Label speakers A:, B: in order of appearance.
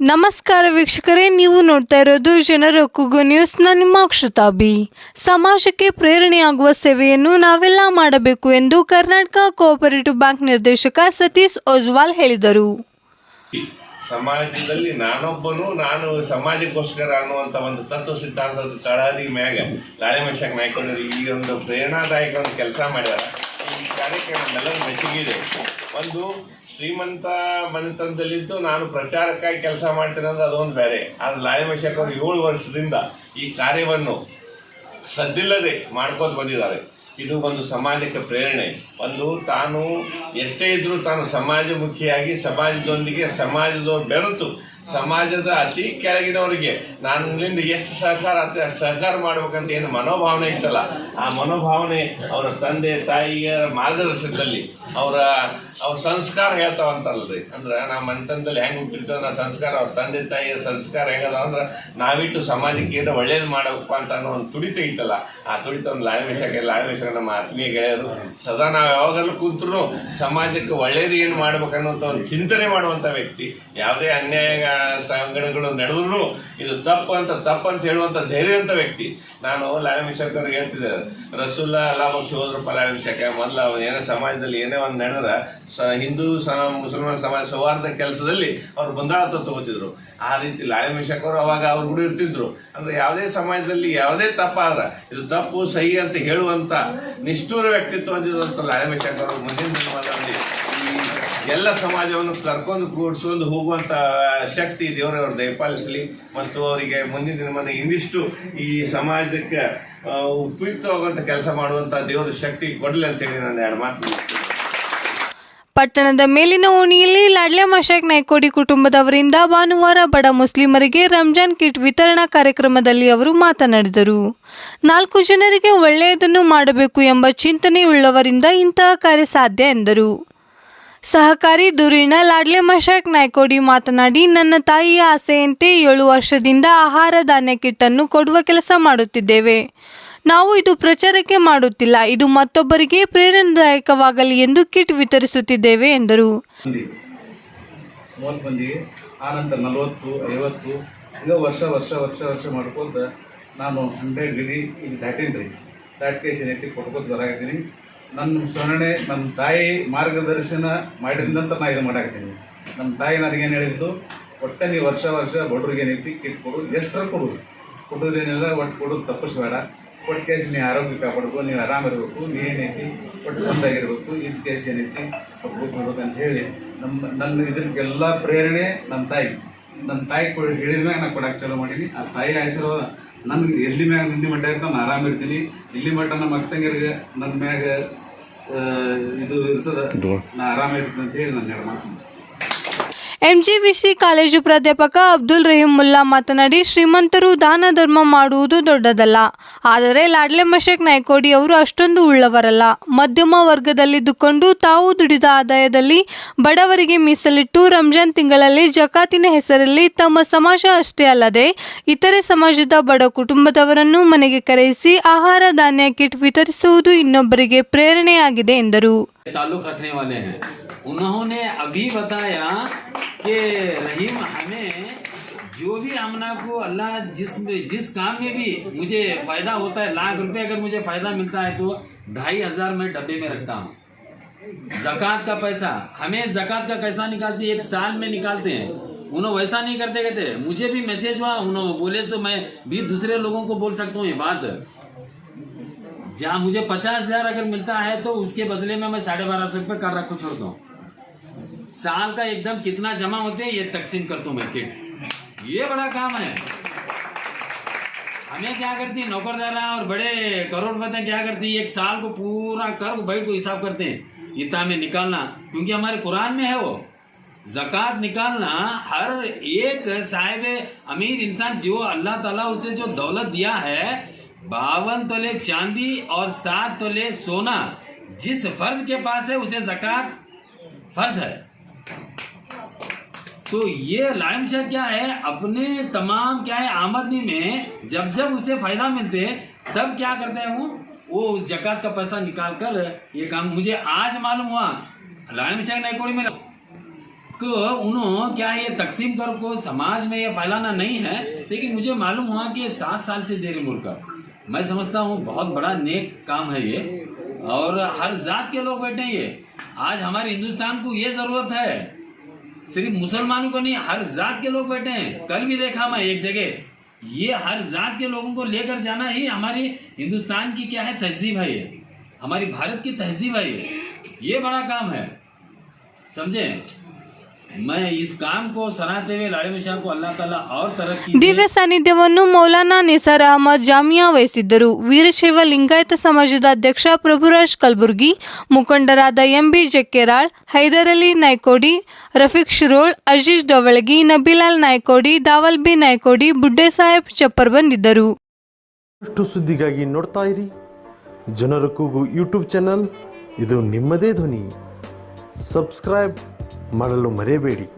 A: ನಮಸ್ಕಾರ ವೀಕ್ಷಕರೇ, ನೀವು ನೋಡ್ತಾ ಇರೋದು ಜನರ ಕೂಗು ನ್ಯೂಸ್ನ ನಿಮ್ಮ ಅಕ್ಷತಾಬಿ ಸಮಾಜಕ್ಕೆ ಪ್ರೇರಣೆಯಾಗುವ ಸೇವೆಯನ್ನು ನಾವೆಲ್ಲ ಮಾಡಬೇಕು ಎಂದು ಕರ್ನಾಟಕ ಕೋಆಪರೇಟಿವ್ ಬ್ಯಾಂಕ್ ನಿರ್ದೇಶಕ ಸತೀಶ್ ಓಜ್ವಾಲ್ ಹೇಳಿದರು.
B: ಸಮಾಜದಲ್ಲಿ ನಾನೊಬ್ಬನು, ನಾನು ಸಮಾಜಕ್ಕೋಸ್ಕರ ಅನ್ನುವಂತ ಒಂದು ತತ್ವ ಸಿದ್ಧಾಂತದ ತಳಹದಿ ಮ್ಯಾಗ ಲಾಳಿಮಶಾಕ್ ನಾಯ್ಕೊಂಡ್ರು ಈ ಒಂದು ಪ್ರೇರಣಾದಾಯಕ ಒಂದು ಕೆಲಸ ಮಾಡ್ಯಾರ. ಈ ಕಾರ್ಯಕ್ರಮ ನೆಲದ ಒಂದು ಶ್ರೀಮಂತ ಮನೆತನದಲ್ಲಿದ್ದು ನಾನು ಪ್ರಚಾರಕ್ಕಾಗಿ ಕೆಲಸ ಮಾಡ್ತೇನೆ ಅಂದ್ರೆ ಅದೊಂದು ಬೇರೆ. ಆದ್ರೆ ಲಾಯಮಶೇಖರ್ ಅವರು ಏಳು ವರ್ಷದಿಂದ ಈ ಕಾರ್ಯವನ್ನು ಸದ್ದಿಲ್ಲದೆ ಮಾಡ್ಕೋತ ಬಂದಿದ್ದಾರೆ. ಇದು ಒಂದು ಸಮಾಜಕ್ಕೆ ಪ್ರೇರಣೆ. ಒಂದು ತಾನು ಎಷ್ಟೇ ಇದ್ರೂ ತಾನು ಸಮಾಜಮುಖಿಯಾಗಿ ಸಮಾಜದೊಂದಿಗೆ ಸಮಾಜದ ಬೆರೆತು ಸಮಾಜದ ಅತಿ ಕೆಳಗಿನವರಿಗೆ ನನ್ನಿಂದ ಎಷ್ಟು ಸಹಕಾರ ಸಹಕಾರ ಮಾಡ್ಬೇಕಂತ ಏನು ಮನೋಭಾವನೆ ಇತ್ತಲ್ಲ, ಆ ಮನೋಭಾವನೆ ಅವರ ತಂದೆ, ತಾಯಿಯ ಮಾರ್ಗದರ್ಶನದಲ್ಲಿ ಅವರ ಅವ್ರ ಸಂಸ್ಕಾರ ಹೇಳ್ತಾವಂತಲ್ರಿ. ಅಂದ್ರೆ ನಮ್ಮ ಮನೆತನದಲ್ಲಿ ಹೆಂಗೆ ಹುಟ್ಟಿರ್ತಾವ ನಾ ಸಂಸ್ಕಾರ, ಅವ್ರ ತಂದೆ, ತಾಯಿಯ ಸಂಸ್ಕಾರ ಹೆಂಗದ ಅಂದ್ರೆ ನಾವಿಟ್ಟು ಸಮಾಜಕ್ಕೆ ಏನು ಒಳ್ಳೇದು ಮಾಡಬೇಕಪ್ಪ ಅಂತ ಅನ್ನೋ ಒಂದು ತುಡಿತ ಇತ್ತಲ್ಲ, ಆ ತುಡಿತ ಒಂದು ಲಾಯವೇಶಕ್ಕೆ ಲಾಯವೇಶಕ್ಕೆ ನಮ್ಮ ಆತ್ಮೀಯ ಗೆಳೆಯರು ಸದಾ ನಾವು ಯಾವಾಗಲೂ ಕೂತ್ರು ಸಮಾಜಕ್ಕೆ ಒಳ್ಳೇದು ಏನು ಮಾಡ್ಬೇಕನ್ನುವಂಥ ಒಂದು ಚಿಂತನೆ ಮಾಡುವಂಥ ವ್ಯಕ್ತಿ, ಯಾವುದೇ ಅನ್ಯಾಯ ಸಂಘಟನೆಗಳು ನಡೆದ್ರು ಇದು ತಪ್ಪು ಅಂತ ತಪ್ಪು ಅಂತ ಹೇಳುವಂಥ ಧೈರ್ಯವಂತ ವ್ಯಕ್ತಿ. ನಾನು ಲಾಯವೇಶಕ್ ಅವ್ರಿಗೆ ಹೇಳ್ತಿದ್ದೆ ರಸೂಲ್ಲಾ ಹೋದ್ರು ಹೋದ್ರಪ್ಪ ಲಾಯವೇಶಕ ಮೊದಲು ಅವನು ಏನೇ ಸಮಾಜದಲ್ಲಿ ಏನೇ ಒಂದು ನಡೆದ, ಸ ಹಿಂದೂ ಸ, ಮುಸಲ್ಮಾನ ಸಮಾಜ ಸೌಹಾರ್ದ ಕೆಲಸದಲ್ಲಿ ಅವ್ರು ಬಂದಾಳ ತಗೋತಿದ್ರು. ಆ ರೀತಿ ಲಾಯಮೇಶಕ್ ಅವರು ಅವಾಗ ಅವ್ರು ಕೂಡ ಇರ್ತಿದ್ರು. ಅಂದ್ರೆ ಯಾವುದೇ ಸಮಾಜದಲ್ಲಿ ಯಾವುದೇ ತಪ್ಪಾದ್ರ, ಇದು ತಪ್ಪು, ಸಹಿ ಅಂತ ಹೇಳುವಂತ ನಿಷ್ಠೂರ ವ್ಯಕ್ತಿತ್ವ ಹೊಂದಿರುವಂಥ ಲಾಯಮೇಶಕ್ ಅವರು ಮುಂದಿನ ಈ ಎಲ್ಲ ಸಮಾಜವನ್ನು ಕರ್ಕೊಂಡು ಕೂಡಿಸ್ಕೊಂಡು ಹೋಗುವಂತ ಶಕ್ತಿ ದೇವರವ್ರ ದಯಪಾಲಿಸಲಿ. ಮತ್ತು ಅವರಿಗೆ ಮುಂದಿನ ದಿನಮಾನ ಇನ್ನಿಷ್ಟು ಈ ಸಮಾಜಕ್ಕೆ ಉಪಯುಕ್ತವಾಗುವಂತ ಕೆಲಸ ಮಾಡುವಂತ ದೇವರ ಶಕ್ತಿ ಕೊಡಲಿ ಅಂತೇಳಿ ನಾನು ಎರಡು ಮಾತು.
A: ಪಟ್ಟಣದ ಮೇಲಿನ ಓಣಿಯಲ್ಲಿ ಲಾಡ್ಲೆ ಮಶಾಕ್ ನಾಯ್ಕೋಡಿ ಕುಟುಂಬದವರಿಂದ ಭಾನುವಾರ ಬಡ ಮುಸ್ಲಿಮರಿಗೆ ರಂಜಾನ್ ಕಿಟ್ ವಿತರಣಾ ಕಾರ್ಯಕ್ರಮದಲ್ಲಿ ಅವರು ಮಾತನಾಡಿದರು. ನಾಲ್ಕು ಜನರಿಗೆ ಒಳ್ಳೆಯದನ್ನು ಮಾಡಬೇಕು ಎಂಬ ಚಿಂತನೆಯುಳ್ಳವರಿಂದ ಇಂತಹ ಕಾರ್ಯ ಸಾಧ್ಯ ಎಂದರು. ಸಹಕಾರಿ ಧುರೀಣ ಲಾಡ್ಲೆ ಮಶಾಕ್ ನಾಯ್ಕೋಡಿ ಮಾತನಾಡಿ, ನನ್ನ ತಾಯಿಯ ಆಸೆಯಂತೆ ಏಳು ವರ್ಷದಿಂದ ಆಹಾರ ಧಾನ್ಯ ಕಿಟ್ಟನ್ನು ಕೊಡುವ ಕೆಲಸ ಮಾಡುತ್ತಿದ್ದೇವೆ. ನಾವು ಇದು ಪ್ರಚಾರಕ್ಕೆ ಮಾಡುತ್ತಿಲ್ಲ, ಇದು ಮತ್ತೊಬ್ಬರಿಗೆ ಪ್ರೇರಣಾದಾಯಕವಾಗಲಿ ಎಂದು ಕಿಟ್ ವಿತರಿಸುತ್ತಿದ್ದೇವೆ, ಎಂದರು.
C: ವರ್ಷ ವರ್ಷ ವರ್ಷ ವರ್ಷ ಮಾಡ್ಕೊಂತ ನಾನು ಹಂಡ್ರೆಡ್ ಗಿಡಿ ಈಗ ದಾಟೀನಿ ರೀ ದಾಟ್ಕೇಸಿ ನೆತ್ತಿ ಕೊಟ್ಕೊತ ನನ್ನ ಸ್ಮರಣೆ, ನನ್ನ ತಾಯಿ ಮಾರ್ಗದರ್ಶನ ಮಾಡಿದ್ದಂತ ನಾ ಇದು ಮಾಡಾಕತ್ತೀನಿ ನಮ್ಮ ತಾಯಿ ನನಗೇನು ಹೇಳಿದ್ದು? ಒಟ್ಟೆ ನೀವು ವರ್ಷ ವರ್ಷ ಬಡವ್ರಿಗೆ ಏನೈತಿ ಕಿಟ್ ಕೊಡು, ಎಷ್ಟರ ಕೊಡು. ಕೊಡೋದೇನಿಲ್ಲ ಒಟ್ಟು ಕೊಡೋದು ತಪ್ಪಿಸ್ಬೇಡ. ಒಟ್ಟು ಕೇಸ್ ನೀ ಆರೋಗ್ಯ ಕಾಪಾಡ್ಕೊ ನೀವು ಆರಾಮಿರ್ಬೇಕು ಏನೈತಿ ಒಟ್ಟು ಚಂದಾಗಿರ್ಬೇಕು ಇದು ಕೇಸ್ ಏನೈತಿ ಕೊಡ್ಬೇಕು ಅಂತ ಹೇಳಿ ನಮ್ಮ, ನನ್ನ ಇದಕ್ಕೆಲ್ಲ ಪ್ರೇರಣೆ ನಮ್ಮ ತಾಯಿ. ನನ್ನ ತಾಯಿ ಕೊಡಿ ಹೇಳಿದ ನಾನು ಕೊಡಕ್ಕೆ ಚಾಲೂ ಮಾಡೀನಿ. ಆ ತಾಯಿ ಆಶೀರ್ವಾದ ನನ್ಗೆ ಎಲ್ಲಿ ಮ್ಯಾಗ ನಿಂದಿ ಮಟ್ಟ ಇರ್ತಾನೆ ನಾನು ಆರಾಮಿರ್ತೀನಿ ಇಲ್ಲಿ ಮಟ್ಟ ನಮ್ಮ ಅಕ್ಕಂಗಿರಿಗೆ ನನ್ನ ಮ್ಯಾಗ ಇದು ಇರ್ತದ. ನಾ ಆರಾಮಿರ್ತೀನಿ ಅಂತ ಹೇಳಿ ನನ್ನ ಎರಡು ಮಾತು.
A: ಎಂಜಿವಿಸಿ ಕಾಲೇಜು ಪ್ರಾಧ್ಯಾಪಕ ಅಬ್ದುಲ್ ರಹೀಮುಲ್ಲಾ ಮಾತನಾಡಿ, ಶ್ರೀಮಂತರು ದಾನ ಧರ್ಮ ಮಾಡುವುದು ದೊಡ್ಡದಲ್ಲ. ಆದರೆ ಲಾಡ್ಲೆ ಮಶೇಕ್ ನಾಯ್ಕೋಡಿ ಅವರು ಅಷ್ಟೊಂದು ಉಳ್ಳವರಲ್ಲ. ಮಧ್ಯಮ ವರ್ಗದಲ್ಲಿದ್ದುಕೊಂಡು ತಾವು ದುಡಿದ ಆದಾಯದಲ್ಲಿ ಬಡವರಿಗೆ ಮೀಸಲಿಟ್ಟು ರಂಜಾನ್ ತಿಂಗಳಲ್ಲಿ ಜಕಾತಿನ ಹೆಸರಲ್ಲಿ ತಮ್ಮ ಸಮಾಜ ಅಷ್ಟೇ ಅಲ್ಲದೆ ಇತರೆ ಸಮಾಜದ ಬಡ ಕುಟುಂಬದವರನ್ನು ಮನೆಗೆ ಕರೆಯಿಸಿ ಆಹಾರ, ಧಾನ್ಯ, ಕಿಟ್ ವಿತರಿಸುವುದು ಇನ್ನೊಬ್ಬರಿಗೆ ಪ್ರೇರಣೆಯಾಗಿದೆ ಎಂದರು.
D: कि रहीम हमें जो भी हमना को अल्लाह जिस जिस काम में भी मुझे फ़ायदा होता है, लाख रुपए अगर मुझे फ़ायदा मिलता है तो ढाई हज़ार मैं डब्बे में रखता हूँ। जक़ात का पैसा, हमें जक़ात का कैसा निकालते एक साल में निकालते हैं। उन्होंने वैसा नहीं करते कहते, मुझे भी मैसेज हुआ उन्होंने बोले तो मैं भी दूसरे लोगों को बोल सकता हूँ ये बात। जहाँ मुझे पचास हज़ार अगर मिलता है तो उसके बदले में मैं साढ़े बारह सौ रुपये कर रखो छोड़ता हूँ। साल का एकदम कितना जमा होते हैं, ये तकसीम करता हूँ मैं, किट। ये बड़ा काम है। हमें क्या करती है, नौकरदारा और बड़े करोड़पति क्या करती है, एक साल को पूरा कर बैठ को हिसाब करते हैं। इतना में निकालना, क्योंकि हमारे कुरान में है वो। जक़ात निकालना, हर एक साहिब अमीर इंसान जो अल्लाह ताला उसे जो दौलत दिया है, बावन तोले चांदी और सात तोले सोना, जिस फर्द के पास है, उसे जक़ात फ़र्ज़ है। तो ये लाइन शाह क्या है? अपने तमाम क्या है, आमदनी में जब जब उसे फ़ायदा मिलते, तब क्या करते हैं वो? वो उस जक़ात का पैसा निकाल कर ये काम, मुझे आज मालूम हुआ लाइन शाह नाइकोड़ी में तो उन्होंने क्या ये तकसीम कर को समाज में ये फैलाना नहीं है, लेकिन मुझे मालूम हुआ कि सात साल से दे रहे मुल्क मैं समझता हूँ, बहुत बड़ा नेक काम है ये। और हर जात के लोग बैठे ये। आज हमारे हिंदुस्तान को ये ज़रूरत है सिर्फ़ मुसलमानों को नहीं, हर जात के लोग बैठे हैं। कल भी देखा मैं एक जगह, ये हर जात के लोगों को लेकर जाना ही हमारी हिंदुस्तान की क्या है, तहजीब है ये। हमारी भारत की तहजीब है ये। ये बड़ा काम है। समझे? मैं इस काम को सराहते हुए लाड़े शाह को अल्लाह ताला और तरक्की दे।
A: ದಿವ್ಯ ಸಾನ್ನಿಧ್ಯವನ್ನು ಮೌಲಾನಾ ನಿಸಾರ್ ಅಹಮದ್ ಜಾಮಿಯಾ ವಹಿಸಿದ್ದರು ವೀರಶೈವ ಲಿಂಗಾಯತ ಸಮಾಜದ ಅಧ್ಯಕ್ಷ ಪ್ರಭುರಾಜ್ ಕಲಬುರ್ಗಿ ಮುಖಂಡರಾದ ಎಂಬಿ ಜಕ್ಕೆರಾಳ್ ಹೈದರ್ ಅಲಿ ನಾಯ್ಕೋಡಿ ರಫೀಕ್ ಶಿರೋಳ್ ಅಜೀಜ್ ಡವಳಗಿ ನಬಿಲಾಲ್ ನಾಯ್ಕೋಡಿ ದಾವಲ್ ಬಿ ನಾಯ್ಕೋಡಿ ಬುಡ್ಡೆ ಸಾಹೇಬ್ ಚಪ್ಪರ್ ಬಂದಿದ್ದರು
E: ಅಷ್ಟು ಸುದ್ದಿಗಾಗಿ ನೋಡ್ತಾ ಇರಿ ಜನರ ಕೂಗು ಯೂಟ್ಯೂಬ್ ಚಾನಲ್ ಇದು ನಿಮ್ಮದೇ ಧ್ವನಿ ಸಬ್ಸ್ಕ್ರೈಬ್ ಮಾಡಲು ಮರೆಯಬೇಡಿ.